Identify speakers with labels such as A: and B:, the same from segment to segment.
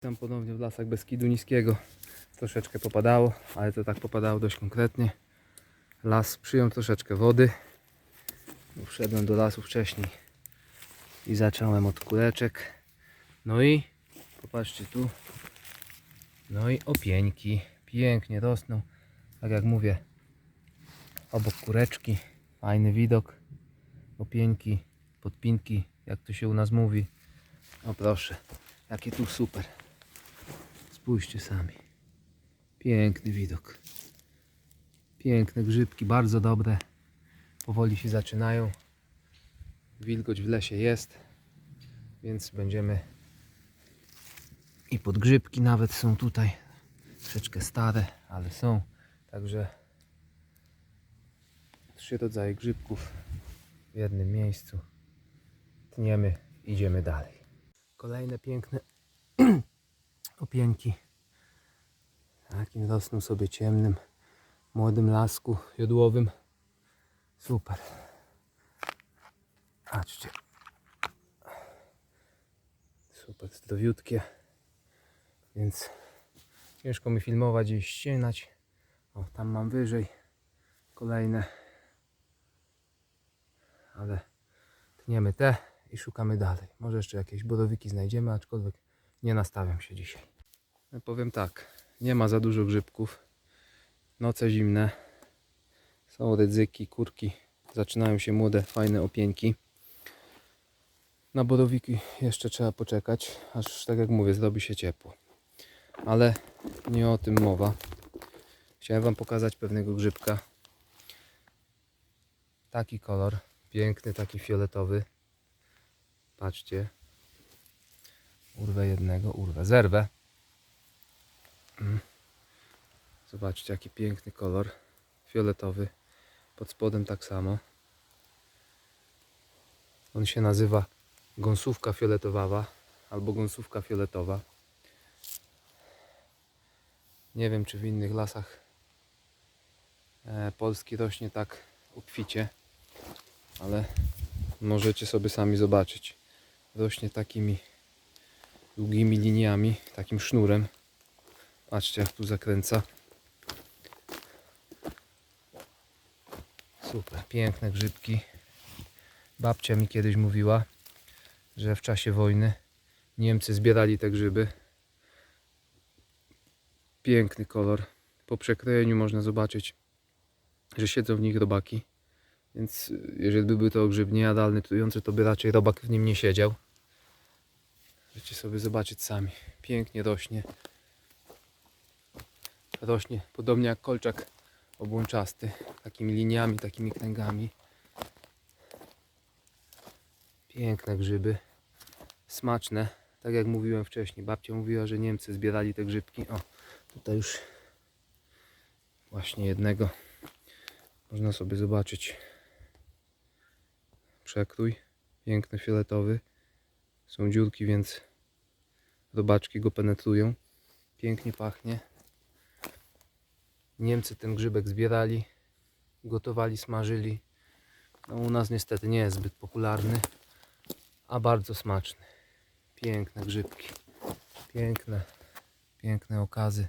A: Tam ponownie w lasach Beskidu Niskiego. Troszeczkę popadało, ale to tak popadało dość konkretnie. Las przyjął troszeczkę wody. Wszedłem do lasu wcześniej i zacząłem od kuleczek. No i popatrzcie tu. No i opieńki. Pięknie rosną. Tak jak mówię, obok kureczki. Fajny widok. Opieńki, podpinki, jak to się u nas mówi. O proszę, jakie tu super. Spójrzcie sami. Piękny widok. Piękne grzybki, bardzo dobre. Powoli się zaczynają. Wilgoć w lesie jest, więc będziemy i podgrzybki nawet są tutaj. Troszeczkę stare, ale są. Także trzy rodzaje grzybków w jednym miejscu. Tniemy, idziemy dalej. Kolejne piękne opieńki. Takim rosną sobie ciemnym, młodym lasku jodłowym. Super. Patrzcie. Super zdrowiutkie. Więc ciężko mi filmować i ścinać. O, tam mam wyżej kolejne. Ale tniemy te i szukamy dalej. Może jeszcze jakieś borowiki znajdziemy, aczkolwiek nie nastawiam się dzisiaj. Powiem tak, nie ma za dużo grzybków. Noce zimne. Są rydzyki, kurki. Zaczynają się młode, fajne opieńki. Na borowiki jeszcze trzeba poczekać, aż tak jak mówię, zrobi się ciepło. Ale nie o tym mowa. Chciałem Wam pokazać pewnego grzybka. Taki kolor, piękny, taki fioletowy. Patrzcie. Urwę jednego, urwę, zerwę. Mm. Zobaczcie, jaki piękny kolor. Fioletowy. Pod spodem tak samo. On się nazywa gąsówka fioletowawa albo gąsówka fioletowa. Nie wiem, czy w innych lasach e, Polski rośnie tak obficie, ale możecie sobie sami zobaczyć. Rośnie takimi długimi liniami, takim sznurem. Patrzcie, jak tu zakręca. Super, piękne grzybki. Babcia mi kiedyś mówiła, że w czasie wojny Niemcy zbierali te grzyby. Piękny kolor. Po przekrojeniu można zobaczyć, że siedzą w nich robaki. Więc y, jeżeli by był to grzyb niejadalny, trujący, to by raczej robak w nim nie siedział. Możecie sobie zobaczyć sami. Pięknie rośnie. Rośnie podobnie jak kolczak obłączasty. Takimi liniami, takimi kręgami. Piękne grzyby. Smaczne. Tak jak mówiłem wcześniej. Babcia mówiła, że Niemcy zbierali te grzybki. O, tutaj już właśnie jednego. Można sobie zobaczyć przekrój. Piękny, fioletowy. Są dziurki, więc robaczki go penetrują. Pięknie pachnie. Niemcy ten grzybek zbierali, gotowali, smażyli. No, u nas niestety nie jest zbyt popularny, a bardzo smaczny. Piękne grzybki. Piękne, piękne okazy.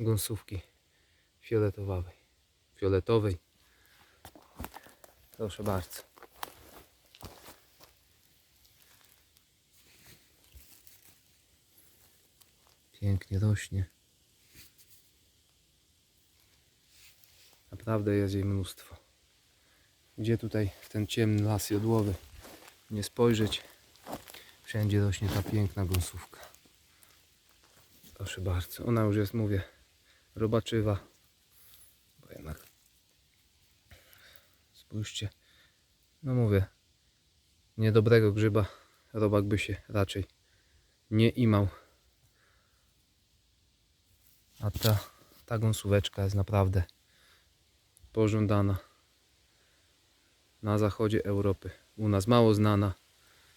A: Gąsówki fioletowej. Fioletowej. Proszę bardzo. Pięknie rośnie. Naprawdę jest jej mnóstwo. Gdzie tutaj w ten ciemny las jodłowy nie spojrzeć, wszędzie rośnie ta piękna gąsówka. Proszę bardzo, ona już jest, mówię, robaczywa. Bo jednak spójrzcie, no mówię, niedobrego grzyba robak by się raczej nie imał. A ta, ta gąsóweczka jest naprawdę pożądana na zachodzie Europy. U nas mało znana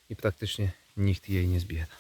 A: i praktycznie nikt jej nie zbiera.